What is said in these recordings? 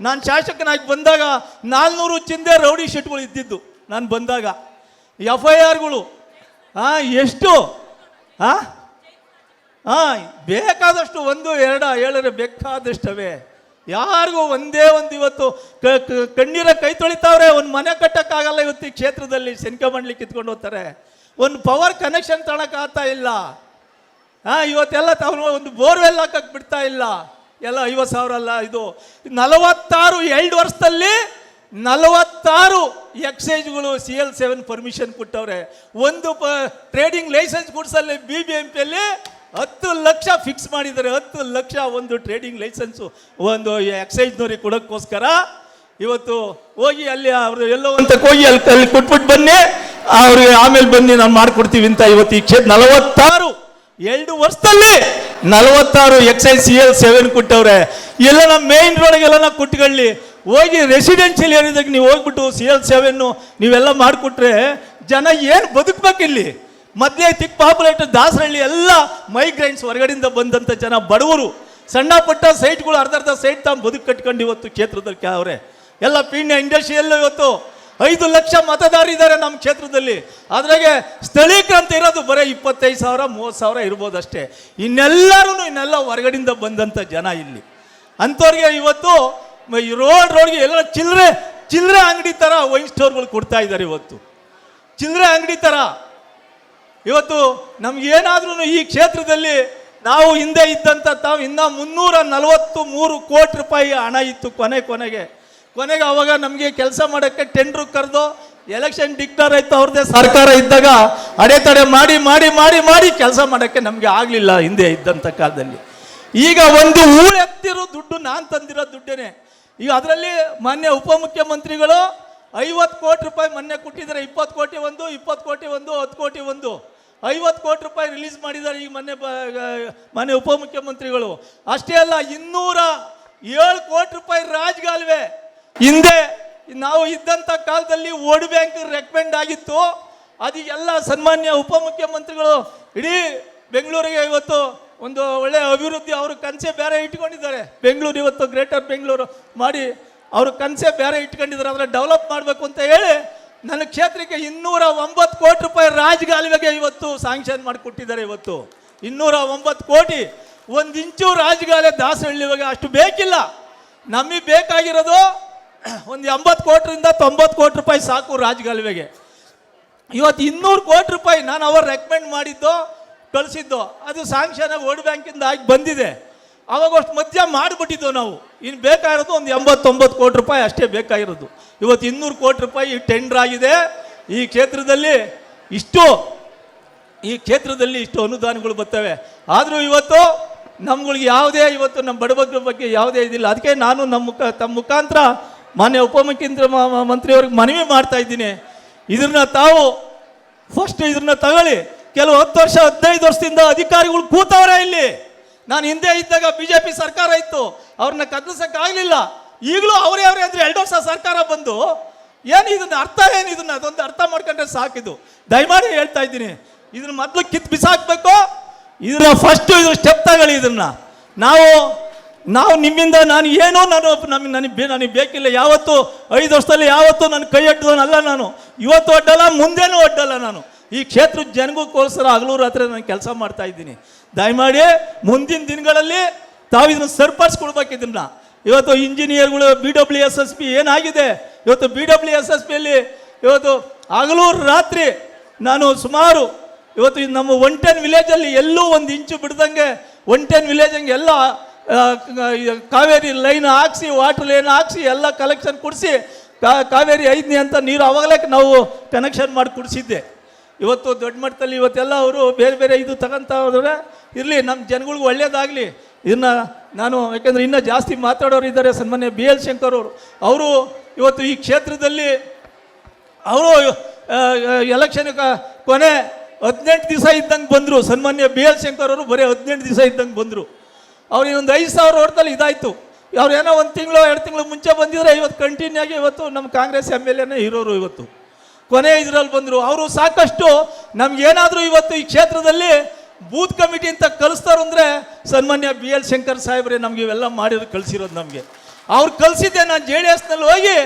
ನಾನು ಶಾಸಕನಾಗಿ ಬಂದಾಗ ನಾಲ್ನೂರು ಚಿಂದೆ ರೌಡಿ ಶೆಟ್ಗಳು ಇದ್ದಿದ್ದು. ನಾನು ಬಂದಾಗ. ಎಫ್ ಐ ಆರ್ಗಳು ಹಾಂ ಎಷ್ಟು? ಹಾಂ ಹಾಂ ಬೇಕಾದಷ್ಟು ಒಂದು, ಎರಡ ಹೇಳಿದ್ರೆ ಬೇಕಾದಷ್ಟವೇ. ಯಾರಿಗೂ ಒಂದೇ ಒಂದು ಇವತ್ತು ಕಣ್ಣೀರ ಕೈ ತೊಳಿತಾವ್ರೆ. ಒಂದು ಮನೆ ಕಟ್ಟೋಕ್ಕಾಗಲ್ಲ ಇವತ್ತು ಈ ಕ್ಷೇತ್ರದಲ್ಲಿ ಸೆನ್ಕೆ ಮಾಡ್ಲಿಕ್ಕೆ ಕಿತ್ಕೊಂಡು ಹೋಗ್ತಾರೆ. ಒಂದು ಪವರ್ ಕನೆಕ್ಷನ್ ತಗೊಳಕ್ಕಾಗ್ತಾ ಇಲ್ಲ. ಹಾಂ ಇವತ್ತೆಲ್ಲ ತಾವು ಒಂದು ಬೋರ್ವೆಲ್ ಹಾಕಕ್ಕೆ ಬಿಡ್ತಾ ಇಲ್ಲ. ಎಲ್ಲ ಐವತ್ತು ಸಾವಿರ ಅಲ್ಲ, ಇದು ನಲವತ್ತಾರು, ಎರಡು ವರ್ಷದಲ್ಲಿ ನಲವತ್ತಾರು ಎಕ್ಸೈಜ್ಗಳು ಸಿ ಎಲ್ ಸೆವೆನ್ ಪರ್ಮಿಷನ್ ಕೊಟ್ಟವ್ರೆ. ಒಂದು ಪ ಟ್ರೇಡಿಂಗ್ ಲೈಸೆನ್ಸ್ ಕೊಡ್ಸಲ್ಲಿ ಬಿ ಬಿ ಎಂ ಪಿಯಲ್ಲಿ ಹತ್ತು ಲಕ್ಷ ಫಿಕ್ಸ್ ಮಾಡಿದ್ದಾರೆ. ಹತ್ತು ಲಕ್ಷ ಒಂದು ಟ್ರೇಡಿಂಗ್ ಲೈಸೆನ್ಸು ಒಂದು ಎಕ್ಸೈಜ್ನವ್ರಿಗೆ ಕೊಡೋಕ್ಕೋಸ್ಕರ. ಇವತ್ತು ಹೋಗಿ ಅಲ್ಲಿ ಅವರು ಎಲ್ಲೋ ಅಂತ ಹೋಗಿ ಅಲ್ಲಿ ಅಲ್ಲಿ ಕೊಟ್ಬಿಟ್ಟು ಬನ್ನಿ. ಅವ್ರಿಗೆ ಆಮೇಲೆ ಬನ್ನಿ, ನಾನು ಮಾಡ್ಕೊಡ್ತೀವಿ ಅಂತ ಇವತ್ತು ಈ ಕ್ಷೇತ್ರ. ನಲವತ್ತಾರು ಎರಡು ವರ್ಷದಲ್ಲಿ ನಲವತ್ತಾರು ಎಕ್ಸೈಸ್ ಸಿ ಎಲ್ ಸೆವೆನ್ ಕೊಟ್ಟವ್ರೆ. ಎಲ್ಲ ನಮ್ಮ ಮೇನ್ ರೋಡ್ಗೆಲ್ಲ ಕೊಟ್ಕೊಳ್ಳಿ. ಹೋಗಿ ರೆಸಿಡೆನ್ಷಿಯಲ್ ಏರಿಯಾದಾಗ ನೀವು ಹೋಗ್ಬಿಟ್ಟು ಸಿ ಎಲ್ ಸೆವೆನ್ನು ನೀವೆಲ್ಲ ಮಾಡಿಕೊಟ್ರೆ ಜನ ಏನು ಬದುಕಬೇಕಿಲ್ಲಿ? ಮೊದಲೇ ತಿಕ್ ಪಾಪ್ಯುಲೇಟ್ ದಾಸರಳ್ಳಿ ಎಲ್ಲ ಮೈಗ್ರೆಂಟ್ಸ್ ಹೊರಗಡೆಯಿಂದ ಬಂದಂಥ ಜನ ಬಡವರು. ಸಣ್ಣ ಪುಟ್ಟ ಸೈಟ್ಗಳು ಅರ್ಧ ಅರ್ಧ ಸೈಟ್ ತಾವು ಬದುಕು ಕಟ್ಕೊಂಡು ಇವತ್ತು ಕ್ಷೇತ್ರದಲ್ಲಿ ಕೆಲವರೇ ಎಲ್ಲ ಪೀಣ್ಯ ಇಂಡಸ್ಟ್ರಿಯಲ್ಲೂ ಇವತ್ತು. ಐದು ಲಕ್ಷ ಮತದಾರಿದ್ದಾರೆ ನಮ್ಮ ಕ್ಷೇತ್ರದಲ್ಲಿ. ಅದ್ರಾಗೆ ಸ್ಥಳೀಕರಂತ ಇರೋದು ಬರೀ ಇಪ್ಪತ್ತೈದು ಸಾವಿರ, ಮೂವತ್ತು ಸಾವಿರ ಇರ್ಬೋದು ಅಷ್ಟೇ ಇನ್ನೆಲ್ಲರೂ ಇನ್ನೆಲ್ಲ ಹೊರಗಡೆಯಿಂದ ಬಂದಂಥ ಜನ ಇಲ್ಲಿ. ಅಂಥವ್ರಿಗೆ ಇವತ್ತು ಈ ರೋಡ್ ರೋಡ್ಗೆ ಎಲ್ಲ ಚಿಲ್ಲರೆ ಚಿಲ್ಲರೆ ಅಂಗಡಿ ಥರ ವೈನ್ ಸ್ಟೋರ್ಗಳು ಕೊಡ್ತಾ ಇದ್ದಾರೆ ಇವತ್ತು. ಚಿಲ್ಲರೆ ಅಂಗಡಿ ಥರ ಇವತ್ತು ನಮಗೇನಾದ್ರೂ ಈ ಕ್ಷೇತ್ರದಲ್ಲಿ ನಾವು ಹಿಂದೆ ಇದ್ದಂಥ ತಾವು ಇನ್ನೂ ಮುನ್ನೂರ ನಲವತ್ತು ಮೂರು ಕೋಟಿ ರೂಪಾಯಿ ಹಣ ಇತ್ತು ಕೊನೆ ಕೊನೆಗೆ. ಕೊನೆಗೆ ಅವಾಗ ನಮಗೆ ಕೆಲಸ ಮಾಡೋಕ್ಕೆ ಟೆಂಡ್ರು ಕರೆದು ಎಲೆಕ್ಷನ್ ಡಿಕ್ಲೇರ್ ಆಯ್ತು ಅವ್ರದ್ದೇ ಸರ್ಕಾರ ಇದ್ದಾಗ ಅಡೆತಡೆ ಮಾಡಿ ಮಾಡಿ ಮಾಡಿ ಮಾಡಿ ಕೆಲಸ ಮಾಡೋಕ್ಕೆ ನಮಗೆ ಆಗಲಿಲ್ಲ ಹಿಂದೆ ಇದ್ದಂಥ ಕಾಲದಲ್ಲಿ. ಈಗ ಒಂದು ಊರು ಎತ್ತಿರೋ ದುಡ್ಡು ನಾನು ತಂದಿರೋ ದುಡ್ಡೇನೆ. ಈಗ ಅದರಲ್ಲಿ ಮಾನ್ಯ ಉಪಮುಖ್ಯಮಂತ್ರಿಗಳು ಐವತ್ತು ಕೋಟಿ ರೂಪಾಯಿ ಮೊನ್ನೆ ಕೊಟ್ಟಿದ್ದಾರೆ. ಇಪ್ಪತ್ತು ಕೋಟಿ ಒಂದು, ಇಪ್ಪತ್ತು ಕೋಟಿ ಒಂದು, ಹತ್ತು ಕೋಟಿ ಒಂದು. ಐವತ್ತು ಕೋಟಿ ರೂಪಾಯಿ ರಿಲೀಸ್ ಮಾಡಿದ್ದಾರೆ ಈಗ ಮೊನ್ನೆ ಮಾನ್ಯ ಉಪಮುಖ್ಯಮಂತ್ರಿಗಳು. ಅಷ್ಟೇ ಅಲ್ಲ, ಇನ್ನೂರ ಏಳು ಕೋಟಿ ರೂಪಾಯಿ ರಾಜ್ಗಾಲ್ವೆ ಹಿಂದೆ ನಾವು ಇದ್ದಂಥ ಕಾಲದಲ್ಲಿ ಓಡ್ ಬ್ಯಾಂಕ್ ರೆಕಮೆಂಡ್ ಆಗಿತ್ತು. ಅದು ಎಲ್ಲ ಸನ್ಮಾನ್ಯ ಉಪಮುಖ್ಯಮಂತ್ರಿಗಳು ಇಡೀ ಬೆಂಗಳೂರಿಗೆ ಇವತ್ತು ಒಂದು ಒಳ್ಳೆಯ ಅಭಿವೃದ್ಧಿ ಅವರು ಕನಸೆ ಬೇರೆ ಇಟ್ಕೊಂಡಿದ್ದಾರೆ. ಬೆಂಗಳೂರು ಇವತ್ತು ಗ್ರೇಟರ್ ಬೆಂಗಳೂರು ಮಾಡಿ ಅವರು ಕನಸೆ ಬೇರೆ ಇಟ್ಕೊಂಡಿದ್ದಾರೆ. ಅದನ್ನು ಡೆವಲಪ್ ಮಾಡಬೇಕು ಅಂತ ಹೇಳಿ ನನ್ನ ಕ್ಷೇತ್ರಕ್ಕೆ ಇನ್ನೂರ ಒಂಬತ್ತು ಕೋಟಿ ರೂಪಾಯಿ ರಾಜಗಾಲುವೆಗೆ ಇವತ್ತು ಸ್ಯಾಂಕ್ಷನ್ ಮಾಡಿಕೊಟ್ಟಿದ್ದಾರೆ ಇವತ್ತು. ಇನ್ನೂರ ಒಂಬತ್ತು ಕೋಟಿ. ಒಂದು ಇಂಚು ರಾಜಗಾಲೆ ದಾಸಹಳ್ಳಿಗೆ ಅಷ್ಟು ಬೇಕಿಲ್ಲ. ನಮಗೆ ಬೇಕಾಗಿರೋದು ಒಂದು ಎಂಬತ್ತು ಕೋಟಿಯಿಂದ ತೊಂಬತ್ತು ಕೋಟಿ ರೂಪಾಯಿ ಸಾಕು ರಾಜ್ಗಲ್ವೆಗೆ. ಇವತ್ತು ಇನ್ನೂರು ಕೋಟಿ ರೂಪಾಯಿ ನಾನು ಅವರು ರೆಕಮೆಂಡ್ ಮಾಡಿದ್ದು, ಕಳಿಸಿದ್ದು, ಅದು ಸ್ಯಾಂಕ್ಷನ್ ವರ್ಲ್ಡ್ ಬ್ಯಾಂಕಿಂದ ಆಗಿ ಬಂದಿದೆ. ಅವಾಗ ಅಷ್ಟು ಮಧ್ಯ ಮಾಡಿಬಿಟ್ಟಿದ್ದು ನಾವು. ಇನ್ನು ಬೇಕಾಗಿರೋದು ಒಂದು ಎಂಬತ್ತೊಂಬತ್ತು ಕೋಟಿ ರೂಪಾಯಿ ಅಷ್ಟೇ ಬೇಕಾಗಿರೋದು. ಇವತ್ತು ಇನ್ನೂರು ಕೋಟಿ ರೂಪಾಯಿ ಟೆಂಡರ್ ಆಗಿದೆ. ಈ ಕ್ಷೇತ್ರದಲ್ಲಿ ಇಷ್ಟು, ಈ ಕ್ಷೇತ್ರದಲ್ಲಿ ಇಷ್ಟು ಅನುದಾನಗಳು ಬರ್ತವೆ. ಆದರೂ ಇವತ್ತು ನಮ್ಗಳಿಗೆ ಯಾವುದೇ, ಇವತ್ತು ನಮ್ಮ ಬಡವರ ಬಗ್ಗೆ ಯಾವುದೇ ಇದಿಲ್ಲ. ಅದಕ್ಕೆ ನಾನು ನಮ್ಮ ಮುಖ, ತಮ್ಮ ಮುಖಾಂತರ ಮಾನ್ಯ ಮ- ಮಂತ್ರಿಯವ್ರಿಗೆ ಮನವಿ ಮಾಡ್ತಾ ಇದ್ದೀನಿ. ಇದನ್ನ ತಾವು ಫಸ್ಟ್ ಇದನ್ನ ತಗೊಳ್ಳಿ. ಕೆಲವು ಹತ್ತು ವರ್ಷ, ಹದಿನೈದು ವರ್ಷದಿಂದ ಅಧಿಕಾರಿಗಳು ಕೂತವ್ರೆ ಇಲ್ಲಿ. ನಾನು ಹಿಂದೆ ಇದ್ದಾಗ ಬಿ ಜೆ ಪಿ ಸರ್ಕಾರ ಇತ್ತು. ಅವ್ರನ್ನ ಕದಲಿಸೋಕ್ಕಾಗಲಿಲ್ಲ ಈಗಲೂ ಅವರೇ ಅವರೇ ಅಂದರೆ ಎರಡು ವರ್ಷ ಸರ್ಕಾರ ಬಂದು ಏನು ಇದನ್ನ ಅರ್ಥ ಏನು ಇದನ್ನ? ಅದೊಂದು ಅರ್ಥ ಮಾಡ್ಕೊಂಡ್ರೆ ಸಾಕಿದು ದಯಮಾಡಿ ಹೇಳ್ತಾ ಇದ್ದೀನಿ. ಇದನ್ನ ಮೊದಲು ಕಿತ್ ಬಿಸಾಕ್ಬೇಕು. ಇದನ್ನ ಫಸ್ಟ್ ಇದು ಸ್ಟೆಪ್ ತಗೊಳ್ಳಿ ಇದನ್ನ. ನಾವು ನಾವು ನಿಮ್ಮಿಂದ ನಾನು ಏನೋ ನಾನು ನಮಗೆ ನನಗೆ ನನಗೆ ಬೇಕಿಲ್ಲ. ಯಾವತ್ತು ಐದು ವರ್ಷದಲ್ಲಿ ಯಾವತ್ತೂ ನನ್ನ ಕೈ ಅಡ್ಡೋನಲ್ಲ ನಾನು. ಇವತ್ತು ಅಡ್ಡಲ್ಲ ಮುಂದೇನೂ ಅಡ್ಡಲ್ಲ ನಾನು. ಈ ಕ್ಷೇತ್ರದ ಜನಗೋಸ್ಕರ ಹಗಲು ರಾತ್ರಿ ನಾನು ಕೆಲಸ ಮಾಡ್ತಾ ಇದ್ದೀನಿ. ದಯಮಾಡಿ ಮುಂದಿನ ದಿನಗಳಲ್ಲಿ ತಾವು ಇದನ್ನು ಸರಿಪಡಿಸ್ಕೊಡ್ಬೇಕು ಇವತ್ತು ಇಂಜಿನಿಯರ್ಗಳು B W S S P ಏನಾಗಿದೆ? ಇವತ್ತು ಬಿ ಡಬ್ಲ್ಯೂ ಎಸ್ ಎಸ್ ಪಿಯಲ್ಲಿ ಇವತ್ತು ಹಗಲು ರಾತ್ರಿ ನಾನು ಸುಮಾರು ಇವತ್ತು ನಮ್ಮ ಒನ್ ಟೆನ್ ವಿಲೇಜಲ್ಲಿ ಎಲ್ಲೂ ಒಂದು ಇಂಚು ಬಿಡ್ದಂಗೆ ಒನ್ ಟೆನ್ ವಿಲೇಜ್ ಹಂಗೆ ಎಲ್ಲ ಕಾವೇರಿ ಲೈನ್ ಹಾಕ್ಸಿ ವಾಟರ್ ಲೈನ್ ಹಾಕ್ಸಿ, ಎಲ್ಲ ಕಲೆಕ್ಷನ್ ಕೊಡಿಸಿ ಕಾವೇರಿ ಐದನೇ ಅಂತ ನೀರು ಅವಾಗಲೇ ನಾವು ಕನೆಕ್ಷನ್ ಮಾಡಿ ಕೊಡಿಸಿದ್ದೆ. ಇವತ್ತು ದೊಡ್ಡ ಮಟ್ಟದಲ್ಲಿ ಇವತ್ತೆಲ್ಲ ಅವರು ಬೇರೆ ಬೇರೆ ಇದು ತಗೊಂತ ಹೋದ್ರೆ, ಇರಲಿ ನಮ್ಮ ಜನಗಳಿಗೂ ಒಳ್ಳೇದಾಗಲಿ. ಇನ್ನು ನಾನು, ಯಾಕೆಂದರೆ ಇನ್ನೂ ಜಾಸ್ತಿ ಮಾತಾಡೋರು ಇದ್ದಾರೆ ಸನ್ಮಾನ್ಯ ಬಿ ಎಲ್ ಶಂಕರ್ ಅವರು. ಅವರು ಇವತ್ತು ಈ ಕ್ಷೇತ್ರದಲ್ಲಿ ಅವರು ಎಲೆಕ್ಷನ್ ಕೊನೆ ಹದಿನೆಂಟು ದಿವಸ ಇದ್ದಂಗೆ ಬಂದರು. ಸನ್ಮಾನ್ಯ ಬಿ ಎಲ್ ಶಂಕರ್ ಅವರು ಬರೀ ಹದಿನೆಂಟು ದಿವಸ ಇದ್ದಂಗೆ ಬಂದರು. ಅವ್ರು ಒಂದು ಐದು ಸಾವಿರ ಹೊರತಲ್ಲಿ ಇದಾಯಿತು. ಅವ್ರು ಏನೋ ಒಂದು ತಿಂಗಳು, ಎರಡು ತಿಂಗಳು ಮುಂಚೆ ಬಂದಿದ್ರೆ ಇವತ್ತು ಕಂಟಿನ್ಯೂ ಆಗಿ ಇವತ್ತು ನಮ್ಮ ಕಾಂಗ್ರೆಸ್ ಎಂ ಎಲ್ ಎನೇ ಇರೋರು ಇವತ್ತು. ಕೊನೆ ಇದರಲ್ಲಿ ಬಂದರು. ಅವರು ಸಾಕಷ್ಟು ನಮ್ಗೇನಾದರೂ ಇವತ್ತು ಈ ಕ್ಷೇತ್ರದಲ್ಲಿ ಬೂತ್ ಕಮಿಟಿ ಅಂತ ಕಲಿಸ್ತಾರು ಅಂದರೆ ಸನ್ಮಾನ್ಯ ಬಿ ಎಲ್ ಶಂಕರ್ ಸಾಹೇಬ್ರೆ ನಮಗೆ ಇವೆಲ್ಲ ಮಾಡಿರೋದು ಕಳಿಸಿರೋದು ನಮಗೆ. ಅವ್ರು ಕಲಿಸಿದ್ದೆ ನಾನು ಜೆ ಡಿ ಎಸ್ನಲ್ಲಿ ಹೋಗಿ,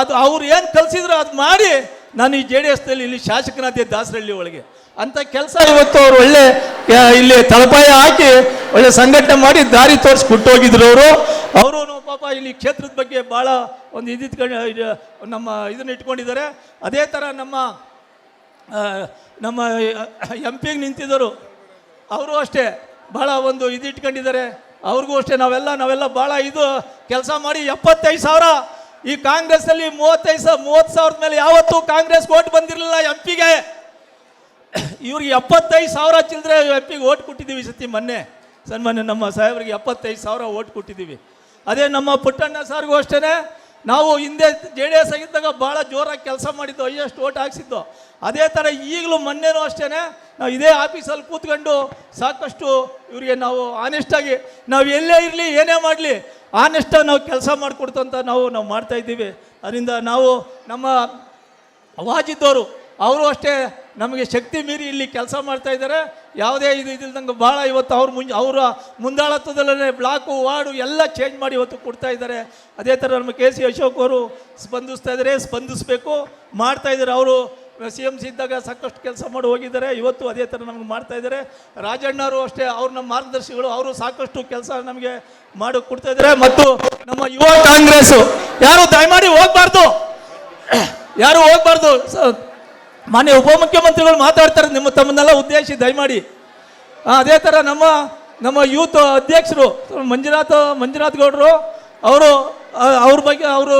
ಅದು ಅವ್ರು ಏನು ಕಲಿಸಿದ್ರು ಅದು ಮಾಡಿ ನಾನು ಈ ಜೆ ಡಿ ಎಸ್ನಲ್ಲಿ ಇಲ್ಲಿ ಶಾಸಕನಾದೆ ದಾಸರಳ್ಳಿ ಒಳಗೆ. ಅಂತ ಕೆಲಸ ಇವತ್ತು ಅವರು ಒಳ್ಳೆ ಇಲ್ಲಿ ತಳಪಾಯ ಹಾಕಿ ಒಳ್ಳೆ ಸಂಘಟನೆ ಮಾಡಿ ದಾರಿ ತೋರಿಸಿ ಕೊಟ್ಟೋಗಿದ್ರು ಅವರು ಅವರು ಪಾಪ ಇಲ್ಲಿ ಕ್ಷೇತ್ರದ ಬಗ್ಗೆ ಭಾಳ ಒಂದು ಇದಿಟ್ಕೊಂಡು ಇದು ನಮ್ಮ ಇದನ್ನ ಇಟ್ಕೊಂಡಿದ್ದಾರೆ. ಅದೇ ಥರ ನಮ್ಮ ನಮ್ಮ ಎಂ ಪಿಗೆ ನಿಂತಿದ್ದರು, ಅವರು ಅಷ್ಟೇ. ಭಾಳ ಒಂದು ಇದು ಇಟ್ಕೊಂಡಿದ್ದಾರೆ. ಅವ್ರಿಗೂ ಅಷ್ಟೇ, ನಾವೆಲ್ಲ ನಾವೆಲ್ಲ ಭಾಳ ಇದು ಕೆಲಸ ಮಾಡಿ ಎಪ್ಪತ್ತೈದು ಸಾವಿರ. ಈ ಕಾಂಗ್ರೆಸ್ಸಲ್ಲಿ ಮೂವತ್ತೈದು ಸಾವಿರ ಮೂವತ್ತು ಸಾವಿರದ ಮೇಲೆ ಯಾವತ್ತೂ ಕಾಂಗ್ರೆಸ್ ಓಟ್ ಬಂದಿರಲಿಲ್ಲ ಎಂ ಪಿಗೆ ಇವ್ರಿಗೆ ಎಪ್ಪತ್ತೈದು ಸಾವಿರ ಚಿಲ್ಲರೆ ಎಪ್ಪಿಗೆ ಪಿಗೆ ಓಟ್ ಕೊಟ್ಟಿದ್ದೀವಿ ಸತಿ ಮೊನ್ನೆ. ಸನ್ಮಾನ್ಯ ನಮ್ಮ ಸಾಹೇಬರಿಗೆ ಎಪ್ಪತ್ತೈದು ಸಾವಿರ ಓಟ್ ಕೊಟ್ಟಿದ್ದೀವಿ. ಅದೇ ನಮ್ಮ ಪುಟ್ಟಣ್ಣ ಸಾರ್ಗೂ ಅಷ್ಟೇ ನಾವು ಹಿಂದೆ ಜೆ ಡಿ ಎಸ್ ಆಗಿದ್ದಾಗ ಭಾಳ ಜೋರಾಗಿ ಕೆಲಸ ಮಾಡಿದ್ದು, ಹೈಯೆಸ್ಟ್ ಓಟ್ ಹಾಕ್ಸಿದ್ದು. ಅದೇ ಥರ ಈಗಲೂ ಮೊನ್ನೆನೂ ಅಷ್ಟೇ ನಾವು ಇದೇ ಆಫೀಸಲ್ಲಿ ಕೂತ್ಕೊಂಡು ಸಾಕಷ್ಟು ಇವರಿಗೆ ನಾವು ಆನೆಸ್ಟಾಗಿ ನಾವು ಎಲ್ಲೇ ಇರಲಿ, ಏನೇ ಮಾಡಲಿ ಆನೆಸ್ಟಾಗಿ ನಾವು ಕೆಲಸ ಮಾಡಿಕೊಡ್ತಂತ ನಾವು ನಾವು ಮಾಡ್ತಾ ಇದ್ದೀವಿ. ಅದರಿಂದ ನಾವು ನಮ್ಮ ವಾಜಿದ್ದವರು ಅವರು ಅಷ್ಟೇ ನಮಗೆ ಶಕ್ತಿ ಮೀರಿ ಇಲ್ಲಿ ಕೆಲಸ ಮಾಡ್ತಾ ಇದ್ದಾರೆ. ಯಾವುದೇ ಇದು ಇದಿಲ್ದಂಗೆ ಭಾಳ ಇವತ್ತು ಅವ್ರ ಮುಂಜ ಅವರ ಮುಂದಾಳತ್ವದಲ್ಲೇ ಬ್ಲಾಕು, ವಾರ್ಡು ಎಲ್ಲ ಚೇಂಜ್ ಮಾಡಿ ಇವತ್ತು ಕೊಡ್ತಾ ಇದ್ದಾರೆ. ಅದೇ ಥರ ನಮ್ಮ ಕೆ ಸಿ ಅಶೋಕ್ ಅವರು ಸ್ಪಂದಿಸ್ತಾ ಇದ್ದಾರೆ, ಸ್ಪಂದಿಸಬೇಕು, ಮಾಡ್ತಾ ಇದ್ದಾರೆ. ಅವರು ಸಿ ಎಂ ಸಿ ಇದ್ದಾಗ ಸಾಕಷ್ಟು ಕೆಲಸ ಮಾಡಿ ಹೋಗಿದ್ದಾರೆ. ಇವತ್ತು ಅದೇ ಥರ ನಮ್ಗೆ ಮಾಡ್ತಾ ಇದ್ದಾರೆ. ರಾಜಣ್ಣವರು ಅಷ್ಟೇ ಅವ್ರು ನಮ್ಮ ಮಾರ್ಗದರ್ಶಿಗಳು, ಅವರು ಸಾಕಷ್ಟು ಕೆಲಸ ನಮಗೆ ಮಾಡಿ ಕೊಡ್ತಾ ಇದ್ದಾರೆ. ಮತ್ತು ನಮ್ಮ ಯುವ ಕಾಂಗ್ರೆಸ್ಸು, ಯಾರು ದಯಮಾಡಿ ಹೋಗ್ಬಾರ್ದು. ಯಾರು ಹೋಗ್ಬಾರ್ದು? ಮಾನ್ಯ ಉಪಮುಖ್ಯಮಂತ್ರಿಗಳು ಮಾತಾಡ್ತಾರೆ, ನಿಮ್ಮ ತಮ್ಮನ್ನೆಲ್ಲ ಉದ್ದೇಶಿ ದಯಮಾಡಿ. ಅದೇ ಥರ ನಮ್ಮ ನಮ್ಮ ಯೂತ್ ಅಧ್ಯಕ್ಷರು, ಮಂಜುನಾಥ, ಮಂಜುನಾಥ್ ಗೌಡರು, ಅವರು ಅವ್ರ ಬಗ್ಗೆ ಅವರು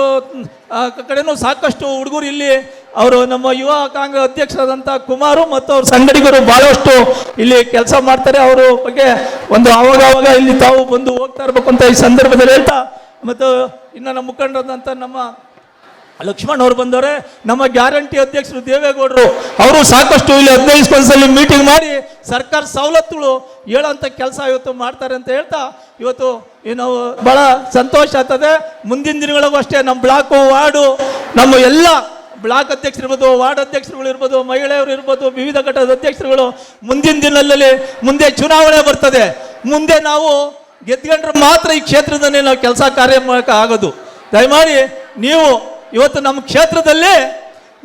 ಕಡೆನೂ ಸಾಕಷ್ಟು ಹುಡುಗರು ಇಲ್ಲಿ, ಅವರು ನಮ್ಮ ಯುವ ಕಾಂಗ್ರೆಸ್ ಅಧ್ಯಕ್ಷರಾದಂಥ ಕುಮಾರು ಮತ್ತು ಅವ್ರ ಸಂಗಡಿಗರು ಭಾಳಷ್ಟು ಇಲ್ಲಿ ಕೆಲಸ ಮಾಡ್ತಾರೆ. ಅವರು ಬಗ್ಗೆ ಒಂದು ಆವಾಗ ಆವಾಗ ಇಲ್ಲಿ ತಾವು ಬಂದು ಹೋಗ್ತಾ ಇರ್ಬೇಕು ಅಂತ ಈ ಸಂದರ್ಭದಲ್ಲಿ ಹೇಳ್ತಾ, ಮತ್ತು ಇನ್ನು ನಮ್ಮ ಮುಖಂಡರಾದಂಥ ನಮ್ಮ ಲಕ್ಷ್ಮಣ್ ಅವ್ರು ಬಂದವರೆ, ನಮ್ಮ ಗ್ಯಾರಂಟಿ ಅಧ್ಯಕ್ಷರು ದೇವೇಗೌಡರು, ಅವರು ಸಾಕಷ್ಟು ಇಲ್ಲಿ ಹದಿನೈದು ಸ್ಪಂದದಲ್ಲಿ ಮೀಟಿಂಗ್ ಮಾಡಿ, ಸರ್ಕಾರ ಸವಲತ್ತುಗಳು ಹೇಳೋಂಥ ಕೆಲಸ ಇವತ್ತು ಮಾಡ್ತಾರೆ ಅಂತ ಹೇಳ್ತಾ, ಇವತ್ತು ನಾವು ಬಹಳ ಸಂತೋಷ ಆಗ್ತದೆ. ಮುಂದಿನ ದಿನಗಳಿಗೂ ಅಷ್ಟೇ, ನಮ್ಮ ಬ್ಲಾಕು ವಾರ್ಡು, ನಮ್ಮ ಎಲ್ಲ ಬ್ಲಾಕ್ ಅಧ್ಯಕ್ಷರಿರ್ಬೋದು ವಾರ್ಡ್ ಅಧ್ಯಕ್ಷರುಗಳು ಇರ್ಬೋದು, ಮಹಿಳೆಯರು ಇರ್ಬೋದು, ವಿವಿಧ ಘಟಕದ ಅಧ್ಯಕ್ಷರುಗಳು ಮುಂದಿನ ದಿನದಲ್ಲಿ ಮುಂದೆ ಚುನಾವಣೆ ಬರ್ತದೆ. ಮುಂದೆ ನಾವು ಗೆದ್ಕೊಂಡ್ರೆ ಮಾತ್ರ ಈ ಕ್ಷೇತ್ರದಲ್ಲಿ ನಾವು ಕೆಲಸ ಕಾರ್ಯ ಮಾಡೋಕೆ ಆಗೋದು. ದಯಮಾಡಿ ನೀವು ಇವತ್ತು ನಮ್ಮ ಕ್ಷೇತ್ರದಲ್ಲಿ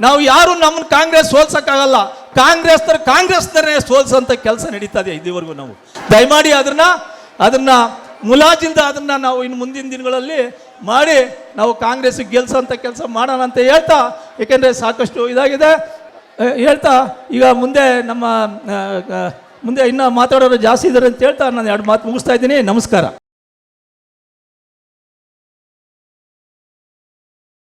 ನಾವು ಯಾರು ನಮ್ಮನ್ನು ಕಾಂಗ್ರೆಸ್ ಸೋಲ್ಸೋಕ್ಕಾಗಲ್ಲ ಕಾಂಗ್ರೆಸ್ ತರ ಕಾಂಗ್ರೆಸ್ನರೇ ಸೋಲ್ಸೋಂಥ ಕೆಲಸ ನಡೀತದೆ ಇದುವರೆಗೂ ನಾವು. ದಯಮಾಡಿ ಅದನ್ನ ಅದನ್ನ ಮುಲಾಜಿಂದ ಅದನ್ನ ನಾವು ಇನ್ನು ಮುಂದಿನ ದಿನಗಳಲ್ಲಿ ಮಾಡಿ ನಾವು ಕಾಂಗ್ರೆಸ್ ಗೆಲ್ಸೋಂಥ ಕೆಲಸ ಮಾಡೋಣ ಅಂತ ಹೇಳ್ತಾ, ಏಕೆಂದರೆ ಸಾಕಷ್ಟು ಇದಾಗಿದೆ. ಹೇಳ್ತಾ, ಈಗ ಮುಂದೆ ನಮ್ಮ ಮುಂದೆ ಇನ್ನೂ ಮಾತಾಡೋರು ಜಾಸ್ತಿ ಇದ್ದಾರೆ ಅಂತ ಹೇಳ್ತಾ ನಾನು ಎರಡು ಮಾತು ಮುಗಿಸ್ತಾ ಇದ್ದೀನಿ. ನಮಸ್ಕಾರ.